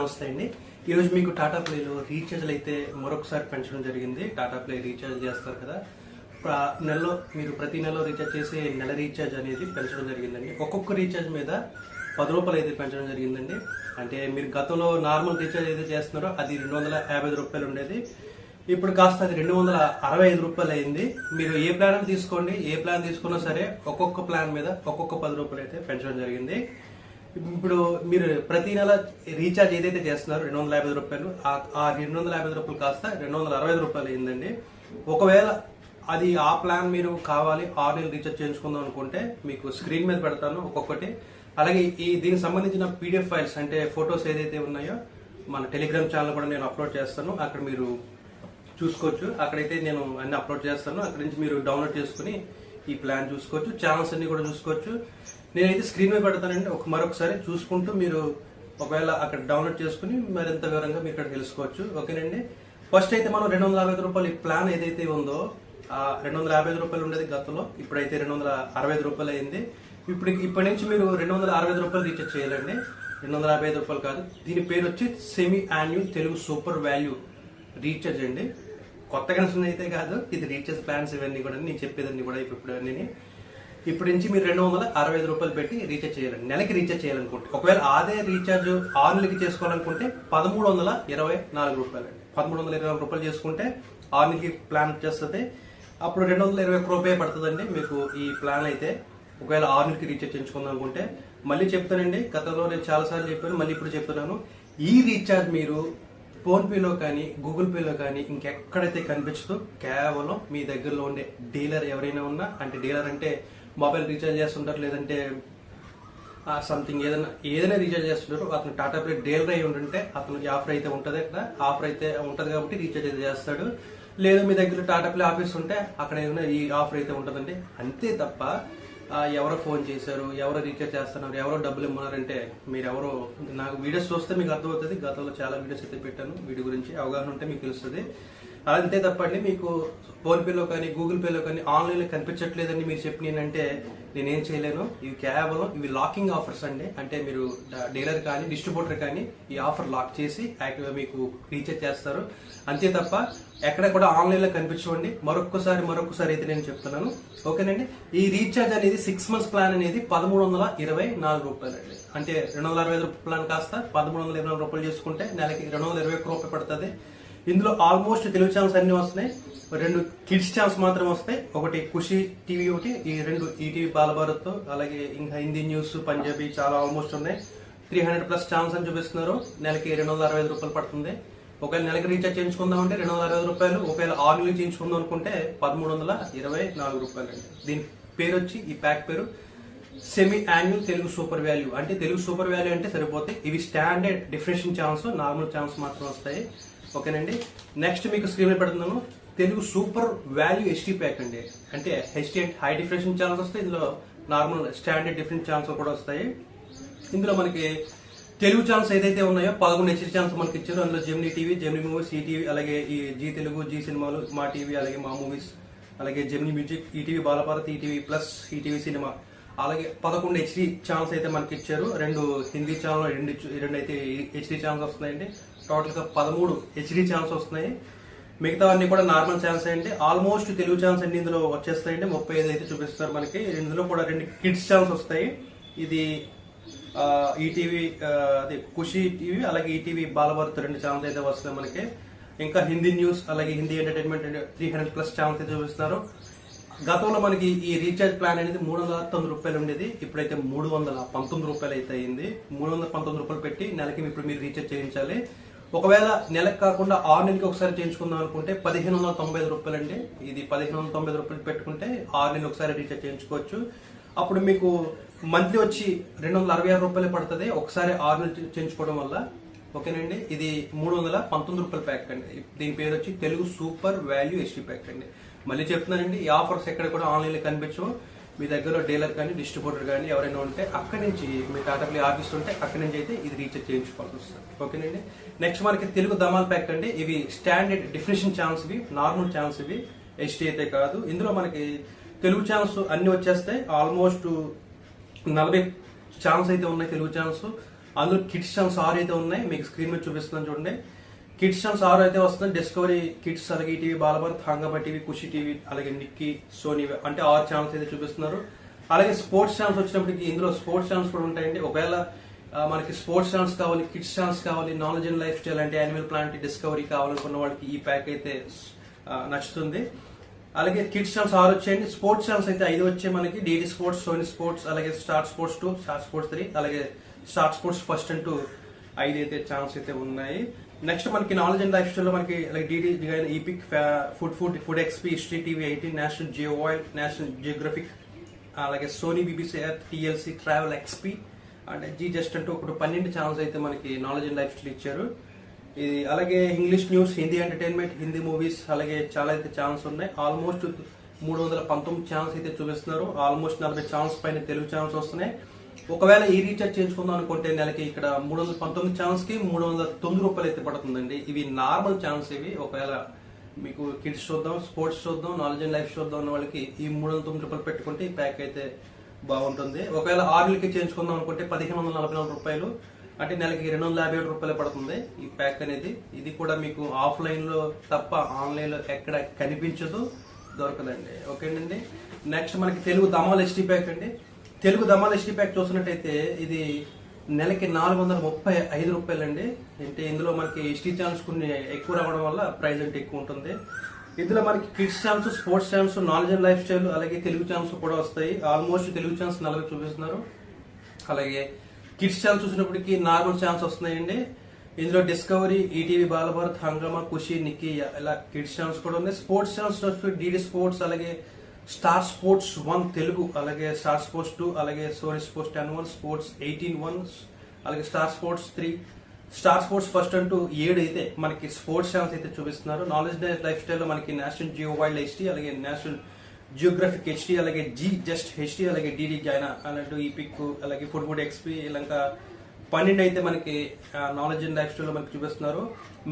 నమస్తే అండి ఈరోజు మీకు టాటా ప్లేలో రీఛార్జ్లు అయితే మరొకసారి పెంచడం జరిగింది. టాటా ప్లే రీఛార్జ్ చేస్తారు కదా. నెలలో మీరు ప్రతి నెలలో రీఛార్జ్ చేసే నెల రీఛార్జ్ అనేది పెంచడం జరిగిందండి. ఒక్కొక్క రీఛార్జ్ మీద పది రూపాయలు అయితే పెంచడం జరిగిందండి. అంటే మీరు గతంలో నార్మల్ రీఛార్జ్ అయితే చేస్తున్నారో అది రెండు వందల యాభై రూపాయలు ఉండేది. ఇప్పుడు కాస్త అది రెండు వందల అరవై ఐదు రూపాయలు అయింది. మీరు ఏ ప్లాన్ తీసుకోండి ఏ ప్లాన్ తీసుకున్నా సరే ఒక్కొక్క ప్లాన్ మీద ఒక్కొక్క పది రూపాయలు అయితే పెంచడం జరిగింది. ఇప్పుడు మీరు ప్రతి నెల రీఛార్జ్ ఏదైతే చేస్తున్నారో రెండు వందల యాభై రూపాయలు ఆ- రెండు వందల యాభై రూపాయలు కాస్త రెండు వందల అరవై ఐదు రూపాయలు అయిందండి. ఒకవేళ అది ఆ ప్లాన్ మీరు కావాలి ఆరు నెలలు రీఛార్జ్ చేయించుకుందాం అనుకుంటే మీకు స్క్రీన్ మీద పెడతాను ఒక్కొక్కటి. అలాగే ఈ దీనికి సంబంధించిన పీడిఎఫ్ ఫైల్స్ అంటే ఫొటోస్ ఏదైతే ఉన్నాయో మన టెలిగ్రామ్ ఛానల్ కూడా నేను అప్లోడ్ చేస్తాను. అక్కడ మీరు చూసుకోవచ్చు. అక్కడైతే నేను అన్ని అప్లోడ్ చేస్తాను. అక్కడ నుంచి మీరు డౌన్లోడ్ చేసుకుని ఈ ప్లాన్ చూసుకోవచ్చు. ఛానల్స్ అన్ని కూడా చూసుకోవచ్చు. నేనైతే స్క్రీన్ మీద పెడతానండి. ఒక మరొకసారి చూసుకుంటూ మీరు ఒకవేళ అక్కడ డౌన్లోడ్ చేసుకుని మరింత వివరంగా మీరు ఇక్కడ తెలుసుకోవచ్చు. ఓకేనండి? ఫస్ట్ అయితే మనం రెండు వందల యాభై రూపాయలు ఈ ప్లాన్ ఏదైతే ఉందో ఆ రెండు వందల యాభై ఐదు రూపాయలు ఉండేది గతంలో. ఇప్పుడైతే రెండు వందల అరవై ఐదు రూపాయలు అయింది. ఇప్పుడు ఇప్పటి నుంచి మీరు రెండు వందల అరవై ఐదు రూపాయలు రీఛార్జ్ చేయాలండి. రెండు వందల యాభై ఐదు రూపాయలు కాదు. దీని పేరు వచ్చి semi annual Telugu super value recharge అండి. కొత్త కనెక్షన్ అయితే కాదు. ఇది రీఛార్జ్ ప్లాన్స్ ఇవన్నీ కూడా నేను చెప్పేదన్నీ కూడా ఇప్పుడు అన్ని ఇప్పటి నుంచి మీరు రెండు వందల అరవై ఐదు రూపాయలు పెట్టి రీఛార్జ్ చేయాలి నెలకి రీఛార్జ్ చేయాలనుకుంటే. ఒకవేళ అదే రీఛార్జ్ ఆరు చేసుకోవాలనుకుంటే పదమూడు వందల ఇరవై నాలుగు రూపాయలు అండి పదమూడు వందల ఇరవై నాలుగు రూపాయలు చేసుకుంటే ఆరు నెలకి ప్లాన్ చేస్తుంది. అప్పుడు రెండు వందల ఇరవై ఒక్క రూపాయ పడుతుందండి మీకు ఈ ప్లాన్ అయితే. ఒకవేళ ఆరు నెలకి రీఛార్జ్ చేయించుకుందాం అనుకుంటే మళ్ళీ చెప్తానండి గతంలో నేను చాలాసార్లు చెప్పాను మళ్ళీ ఇప్పుడు చెప్తున్నాను. ఈ రీఛార్జ్ మీరు ఫోన్ పేలో కానీ గూగుల్ పేలో కానీ ఇంకెక్కడైతే కనిపించదో కేవలం మీ దగ్గరలో ఉండే డీలర్ ఎవరైనా ఉన్నా అంటే డీలర్ అంటే మొబైల్ రీఛార్జ్ చేస్తుంటారు లేదంటే సంథింగ్ ఏదైనా ఏదైనా రీఛార్జ్ చేస్తుంటారు అతను టాటా ప్లే డీలర్ అయి ఉంటుంటే అతను ఆఫర్ అయితే ఉంటుంది అక్కడ. ఆఫర్ అయితే ఉంటుంది కాబట్టి రీఛార్జ్ అయితే చేస్తాడు. లేదు మీ దగ్గర టాటా ప్లే ఆఫీస్ ఉంటే అక్కడ ఏదైనా ఈ ఆఫర్ అయితే ఉంటుందండి. అంతే తప్ప ఎవరో ఫోన్ చేశారు ఎవరో రీఛార్జ్ చేస్తున్నారు ఎవరో డబ్బులు ఇమ్మన్నారంటే మీరు ఎవరో నాకు వీడియోస్ చూస్తే మీకు అర్థమవుతుంది. గతంలో చాలా వీడియోస్ అయితే పెట్టాను. వీడియో గురించి అవగాహన ఉంటే మీకు తెలుస్తుంది. అంతే తప్పండి మీకు ఫోన్పేలో కానీ గూగుల్ పేలో కానీ ఆన్లైన్లో కనిపించట్లేదని మీరు చెప్పి నేనంటే నేనేం చేయలేను. ఇవి కేవలం ఇవి లాకింగ్ ఆఫర్స్ అండి. అంటే మీరు డీలర్ కానీ డిస్ట్రిబ్యూటర్ కానీ ఈ ఆఫర్ లాక్ చేసి యాక్టివ్గా మీకు రీఛార్జ్ చేస్తారు. అంతే తప్ప ఎక్కడ కూడా ఆన్లైన్లో కనిపించండి మరొకసారి మరొకసారి అయితే నేను చెప్తున్నాను. ఓకేనండి? ఈ రీఛార్జ్ అనేది సిక్స్ మంత్స్ ప్లాన్ అనేది పదమూడు వందల ఇరవై నాలుగు రూపాయలు అండి. అంటే రెండు వందల అరవై ఐదు ప్లాన్ కాస్త పదమూడు వందల ఇరవై నాలుగు రూపాయలు చేసుకుంటే నెలకి రెండు వందల ఇరవై ఒక్క రూపాయలు పడుతుంది. ఇందులో ఆల్మోస్ట్ తెలుగు ఛానల్స్ అన్ని వస్తున్నాయి. రెండు కిడ్స్ ఛానల్స్ మాత్రం వస్తాయి. ఒకటి ఖుషి టీవీ ఒకటి ఈ రెండు ఈటీవీ బాలభారత్ అలాగే ఇంకా హిందీ న్యూస్ పంజాబీ చాలా ఆల్మోస్ట్ ఉన్నాయి. త్రీ హండ్రెడ్ ప్లస్ ఛానల్స్ అని చూపిస్తున్నారు. నెలకి రెండు వందల అరవై ఐదు రూపాయలు పడుతుంది. ఒకవేళ నెలకి రీఛార్జ్ చేయించుకుందాం అంటే రెండు వందల అరవై ఐదు రూపాయలు ఒకవేళ ఆరు నెలలు చేయించుకుందాం అనుకుంటే పదమూడు వందల ఇరవై నాలుగు రూపాయలు అండి. దీని పేరు వచ్చి ఈ ప్యాక్ పేరు semi annual Telugu super value అంటే తెలుగు సూపర్ వాల్యూ అంటే సరిపోతాయి. ఇవి standard definition channels normal channels మాత్రం వస్తాయి. ఓకేనండి. నెక్స్ట్ మీకు స్క్రీన్ పెడుతున్నాను. Telugu super value HD pack అండి. అంటే హెచ్డి హై డిఫరెన్షన్ ఛానల్స్ వస్తాయి. ఇందులో నార్మల్ స్టాండర్డ్ డిఫరెంట్ ఛానల్స్ కూడా వస్తాయి. ఇందులో మనకి తెలుగు ఛానల్స్ ఏదైతే ఉన్నాయో పదకొండు హెచ్డి ఛానల్స్ మనకి ఇచ్చారు. అందులో Gemini TV Gemini movies ETV అలాగే ఈ జీ తెలుగు జీ సినిమాలు మా టీవీ అలాగే మా మూవీస్ అలాగే Gemini music ETV Balbharat ETV plus ETV cinema అలాగే పదకొండు హెచ్డి ఛానల్స్ అయితే మనకి ఇచ్చారు. రెండు హిందీ ఛానల్ రెండు రెండు అయితే హెచ్డి ఛానల్స్ వస్తున్నాయండి. టోటల్గా పదమూడు హెచ్డి ఛానల్స్ వస్తున్నాయి. మిగతావన్నీ కూడా నార్మల్ ఛానల్స్ అండి. ఆల్మోస్ట్ తెలుగు ఛానల్స్ అన్ని ఇందులో వచ్చేస్తాయండి. ముప్పై ఐదు అయితే చూపిస్తారు మనకి. ఇందులో కూడా రెండు కిడ్స్ ఛానల్స్ వస్తాయి. ఇది ఈటీవీ అది అదే ఖుషి టీవీ అలాగే ఈటీవీ బాలభారత్ రెండు ఛానల్స్ అయితే వస్తున్నాయి మనకి. ఇంకా హిందీ న్యూస్ అలాగే Hindi entertainment three hundred plus channels అయితే చూపిస్తున్నారు. గతంలో మనకి ఈ రీఛార్జ్ ప్లాన్ అనేది మూడు వందల తొమ్మిది రూపాయలు ఉండేది. ఇప్పుడైతే మూడు వందల పంతొమ్మిది రూపాయలు అయితే అయింది. మూడు వందల పంతొమ్మిది రూపాయలు పెట్టి నెలకి ఇప్పుడు మీరు రీఛార్జ్ చేయించాలి. ఒకవేళ నెలకు కాకుండా ఆరు నెలలకి ఒకసారి చేయించుకుందాం అనుకుంటే పదిహేను వందల తొంభై ఐదు రూపాయలు అండి. ఇది పదిహేను వందల తొంభై ఐదు రూపాయలు పెట్టుకుంటే ఆరు నెలలు ఒకసారి రీఛార్జ్ చేయించుకోవచ్చు. అప్పుడు మీకు మంత్లీ వచ్చి రెండు వందల అరవై ఆరు రూపాయలు పడుతుంది. ఒకసారి ఆరు నెలలు చేయించుకోవడం వల్ల. ఓకేనండి? ఇది మూడు వందల పంతొమ్మిది రూపాయల ప్యాక్ అండి. దీని పేరు వచ్చి Telugu super value ST pack అండి. మళ్ళీ చెప్తున్నానండి ఈ ఆఫర్స్ ఎక్కడ కూడా ఆన్లైన్లో కనిపించవు. మీ దగ్గర డీలర్ కానీ డిస్ట్రిబ్యూటర్ కానీ ఎవరైనా ఉంటే అక్కడి నుంచి మీ టాటాప్లే ఆఫీస్ ఉంటే అక్కడి నుంచి అయితే ఇది రీఛార్జ్ చేయించుకోవాల్సి వస్తుంది. ఓకేనండి? నెక్స్ట్ మనకి తెలుగు దమాల్ ప్యాక్ అండి. ఇవి స్టాండర్డ్ డిఫినేషన్ ఛానల్స్ ఇవి నార్మల్ ఛానల్స్ ఇవి. హెచ్డి అయితే కాదు. ఇందులో మనకి తెలుగు ఛానల్స్ అన్ని వచ్చేస్తాయి. ఆల్మోస్ట్ నలభై ఛానల్స్ అయితే ఉన్నాయి తెలుగు ఛానల్స్. అందులో కిడ్స్ ఛానల్స్ ఆరు అయితే ఉన్నాయి. మీకు స్క్రీన్ మీద చూపిస్తున్నాను చూడండి. కిడ్స్ ఛానల్స్ ఆరు అయితే వస్తుంది డిస్కవరీ కిడ్స్ అలాగే TV Balbharat Hungama TV Khushi TV అలాగే నిక్కీ సోనీ అంటే ఆరు ఛానల్స్ అయితే చూపిస్తున్నారు. అలాగే స్పోర్ట్స్ ఛానల్స్ వచ్చినప్పటికి ఇందులో స్పోర్ట్స్ ఛానల్స్ కూడా ఉంటాయండి. ఒకవేళ మనకి స్పోర్ట్స్ ఛానల్స్ కావాలి కిడ్స్ ఛానల్స్ కావాలి నాలెడ్జ్ అండ్ లైఫ్ స్టైల్ అంటే యానిమల్ ప్లాంట్ డిస్కవరీ కావాలనుకున్న వాళ్ళకి ఈ ప్యాక్ అయితే నచ్చుతుంది. అలాగే కిడ్స్ ఛానల్స్ ఆరు వచ్చాయండి. స్పోర్ట్స్ ఛానల్స్ అయితే ఐదు వచ్చాయి మనకి. డీడీ స్పోర్ట్స్ సోనీ స్పోర్ట్స్ అలాగే star sports two star sports three అలాగే star sports first and two ఐదు అయితే ఛానల్స్ అయితే ఉన్నాయి. నెక్స్ట్ మనకి నాలెడ్జ్ అండ్ లైఫ్ స్టైల్ మనకి like DD epic food food food XP history TV eighteen national geo oil national geographic అలాగే Sony BBC earth TLC travel XP and Zee zest అంటూ ఒకటి పన్నెండు ఛానల్స్ అయితే మనకి నాలెడ్జ్ అండ్ లైఫ్ స్టైల్ ఇచ్చారు. ఇది అలాగే English news Hindi entertainment Hindi movies అలాగే చాలా అయితే ఛానల్స్ ఉన్నాయి. ఆల్మోస్ట్ మూడు వందల పంతొమ్మిది ఛానల్స్ అయితే చూపిస్తున్నారు. ఆల్మోస్ట్ నలభై ఛానల్స్ పైన తెలుగు ఛానల్స్ వస్తున్నాయి. ఒకవేళ ఈ రీఛార్జ్ చేయించుకుందాం అనుకుంటే నెలకి ఇక్కడ మూడు వందల పంతొమ్మిది ఛానల్స్కి మూడు వందల తొమ్మిది రూపాయలు అయితే పడుతుందండి. ఇవి నార్మల్ ఛానల్స్ ఇవి. ఒకవేళ మీకు కిడ్స్ చూద్దాం స్పోర్ట్స్ చూద్దాం నాలెడ్జ్ అండ్ లైఫ్ చూద్దాం ఉన్న వాళ్ళకి ఈ మూడు వందల తొమ్మిది రూపాయలు పెట్టుకుంటే ఈ ప్యాక్ అయితే బాగుంటుంది. ఒకవేళ ఆరులకి చేయించుకుందాం అనుకుంటే పదిహేను వందల నలభై నాలుగు రూపాయలు. అంటే నెలకి రెండు వందల యాభై ఏడు రూపాయలు పడుతుంది ఈ ప్యాక్ అనేది. ఇది కూడా మీకు ఆఫ్లైన్లో తప్ప ఆన్లైన్లో ఎక్కడ కనిపించదు దొరకదండి. ఓకేనండి? నెక్స్ట్ మనకి తెలుగు దమాల్ ఎస్టీ ప్యాక్ అండి. తెలుగు దమాల్ ఎస్టీ ప్యాక్ చూసినట్టయితే ఇది నెలకి నాలుగు వందల ముప్పై ఐదు రూపాయలు అండి అంటే ఇందులో మనకి ఎస్టీ ఛానల్స్ కొన్ని ఎక్కువ రావడం వల్ల ప్రైస్ అంటే ఎక్కువ ఉంటుంది. ఇందులో మనకి kids channels sports channels knowledge and lifestyle అలాగే తెలుగు ఛానల్స్ కూడా వస్తాయి. ఆల్మోస్ట్ తెలుగు ఛానల్స్ నలభై చూపిస్తున్నారు. అలాగే కిడ్స్ ఛానల్ చూసినప్పటికి నార్మల్ ఛానల్స్ వస్తున్నాయండి. ఇందులో డిస్కవరీ ఈటీవీ బాలభారత్ హంగామా ఖుషి నిక్కీ ఇలా కిడ్స్ ఛానల్స్ కూడా ఉన్నాయి. స్పోర్ట్స్ ఛానల్స్ డిడి స్పోర్ట్స్ అలాగే స్టార్ స్పోర్ట్స్ వన్ తెలుగు అలాగే స్టార్ స్పోర్ట్స్ టూ అలాగే Sony sports ten one sports eighteen one అలాగే star sports three. Star sports first అంటూ ఏడు అయితే మనకి స్పోర్ట్స్ ఛానల్స్ అయితే చూపిస్తున్నారు. నాలెడ్జ్ లైఫ్ స్టైల్లో మనకి నేషనల్ జియో వైల్డ్ హెచ్డి అలాగే నేషనల్ జియోగ్రఫిక్ హెచ్డి అలాగే జీ జస్ట్ హెచ్డి అలాగే డీడీ జైనా అన్నట్టు ఈ పిక్ అలాగే ఫుడ్ ఫుడ్ ఎక్స్పీ ఇలాగా పన్నెండు అయితే మనకి నాలెడ్జ్ అండ్ లైఫ్ స్టైల్ మనకి చూపిస్తున్నారు.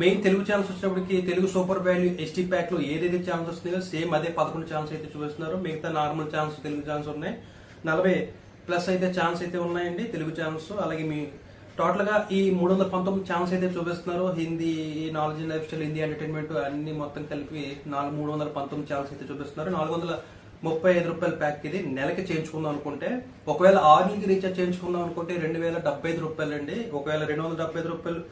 మెయిన్ తెలుగు ఛానల్స్ వచ్చినప్పటికి తెలుగు సూపర్ వాల్యూ ఎస్టీ ప్యాక్లో ఏదైతే ఛానల్స్ వస్తున్నాయో సేమ్ అదే పదకొండు ఛానల్స్ అయితే చూపిస్తున్నారు. మిగతా నార్మల్ ఛానల్స్ తెలుగు ఛానల్స్ ఉన్నాయి. నలభై ప్లస్ అయితే ఛాన్స్ అయితే ఉన్నాయండి తెలుగు ఛానల్స్ అలాగే మీ టోటల్గా ఈ మూడు వందల పంతొమ్మిది ఛానల్స్ అయితే చూపిస్తున్నారు. Hindi knowledge and lifestyle Hindi entertainment అన్ని మొత్తం కలిపి నాలుగు మూడు వందల పంతొమ్మిది ఛానల్స్ అయితే చూపిస్తున్నారు. నాలుగు వందల ముప్పై ఐదు రూపాయల ప్యాక్ ఇది. నెలకి చేయించుకుందాం అనుకుంటే ఒకవేళ ఆరుకి రీఛార్జ్ చేయించుకుందాం అనుకుంటే రెండు వేల డెబ్బై ఐదు రూపాయలు అండి ఒకవేళ రెండు వందల డెబ్బై ఐదు రూపాయలు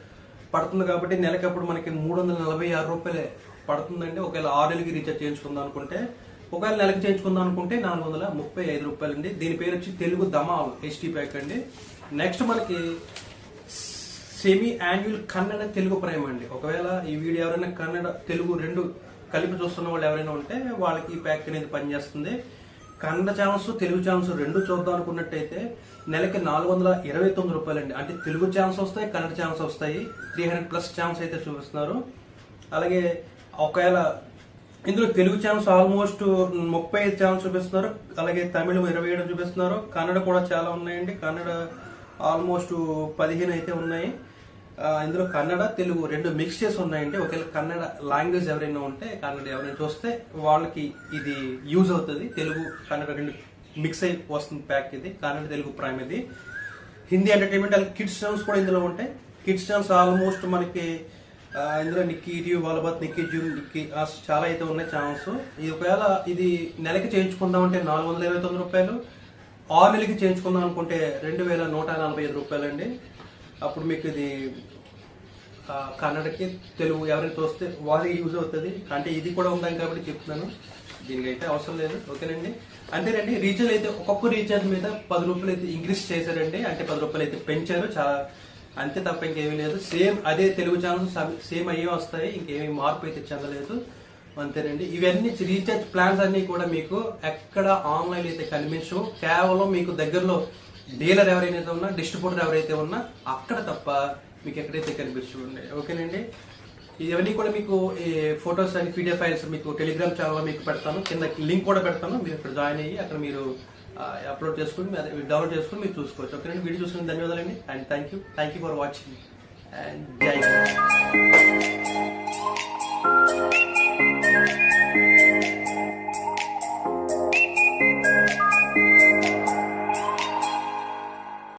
పడుతుంది కాబట్టి నెలకి అప్పుడు మనకి మూడు వందల నలభై ఆరు రూపాయలే పడుతుందండి. ఒకవేళ ఆరుకి రీఛార్జ్ చేయించుకుందాం అనుకుంటే ఒకవేళ నెలకి చేయించుకుందాం అనుకుంటే నాలుగు వందల ముప్పై ఐదు రూపాయలు అండి దీని పేరు వచ్చి తెలుగు దమాల్ హెచ్టీ ప్యాక్ అండి. నెక్స్ట్ మనకి semi annual Kannada Telugu prime అండి. ఒకవేళ ఈ వీడియో ఎవరైనా కన్నడ తెలుగు రెండు కలిపి చూస్తున్న వాళ్ళు ఎవరైనా ఉంటే వాళ్ళకి ఈ ప్యాక్ అనేది పనిచేస్తుంది. కన్నడ ఛానల్స్ తెలుగు ఛానల్స్ రెండు చూద్దాం అనుకున్నట్టయితే నెలకి నాలుగు వందల ఇరవై తొమ్మిది రూపాయలండి. అంటే తెలుగు ఛానల్స్ వస్తాయి కన్నడ ఛానల్స్ వస్తాయి. త్రీ హండ్రెడ్ ప్లస్ ఛానల్స్ అయితే చూపిస్తున్నారు. అలాగే ఒకవేళ ఇందులో తెలుగు ఛానల్స్ ఆల్మోస్ట్ ముప్పై ఐదు ఛానల్స్ చూపిస్తున్నారు. అలాగే తమిళం ఇరవై ఏడు చూపిస్తున్నారు. కన్నడ కూడా చాలా ఉన్నాయండి. కన్నడ ఆల్మోస్ట్ పదిహేను అయితే ఉన్నాయి. ఇందులో కన్నడ తెలుగు రెండు మిక్స్ చేసి ఉన్నాయండి ఒకవేళ కన్నడ లాంగ్వేజ్ ఎవరైనా ఉంటే కన్నడ ఎవరైనా చూస్తే వాళ్ళకి ఇది యూజ్ అవుతుంది. తెలుగు కన్నడ రెండు మిక్స్ అయి వస్తుంది ప్యాక్ ఇది. కన్నడ తెలుగు ప్రైమ్ ఇది. హిందీ ఎంటర్టైన్మెంట్ అలాగే కిడ్స్ ఛానల్స్ కూడా ఇందులో ఉంటాయి. కిడ్స్ ఛానల్స్ ఆల్మోస్ట్ మనకి ఇందులో Nicky TV Balbharat Nicky zoom Nicky చాలా అయితే ఉన్నాయి ఛానల్స్ ఇది ఒకవేళ ఇది నెలకి చేయించుకుందాం అంటే నాలుగు వందల ఇరవై తొమ్మిది రూపాయలు. ఆరు నెలకి చేయించుకుందాం అనుకుంటే రెండు వేల నూట నలభై ఐదు రూపాయలు అండి అప్పుడు మీకు ఇది కన్నడకి తెలుగు ఎవరైనా చూస్తే వాళ్ళకి యూజ్ అవుతుంది. అంటే ఇది కూడా ఉందని కాబట్టి చెప్తున్నాను. దీనికి అయితే అవసరం లేదు. ఓకేనండి? అంతేనండి రీఛార్జ్ అయితే ఒక్కొక్క రీఛార్జ్ మీద పది రూపాయలు అయితే ఇంక్రీజ్ చేశారండి. అంటే పది రూపాయలు అయితే పెంచారు. చాలా అంతే తప్ప ఇంకేమీ లేదు. సేమ్ అదే తెలుగు ఛానల్స్ సేమ్ అయ్యే వస్తాయి. ఇంకేమీ మార్పు అయితే చెందలేదు. అంతేనండి. ఇవన్నీ రీఛార్జ్ ప్లాన్స్ అన్ని కూడా మీకు ఎక్కడ ఆన్లైన్ అయితే కనిపించవు. కేవలం మీకు దగ్గరలో డీలర్ ఎవరైతే ఉన్నా డిస్ట్రిబ్యూటర్ ఎవరైతే ఉన్నా అక్కడ తప్ప మీకు ఎక్కడైతే కనిపిస్తుంది ఓకేనండి? ఇవన్నీ కూడా మీకు ఈ ఫొటోస్ అండ్ పీడిఎఫ్ ఫైల్స్ మీకు టెలిగ్రామ్ ఛానల్ మీకు పెడతాను. కింద లింక్ కూడా పెడతాను. మీరు అక్కడ జాయిన్ అయ్యి అక్కడ మీరు అప్లోడ్ చేసుకుని డౌన్లోడ్ చేసుకుని మీరు చూసుకోవచ్చు. ఓకేనండి? వీడియో చూసుకుని ధన్యవాదాలండి. And thank you. Thank you for watching. And జై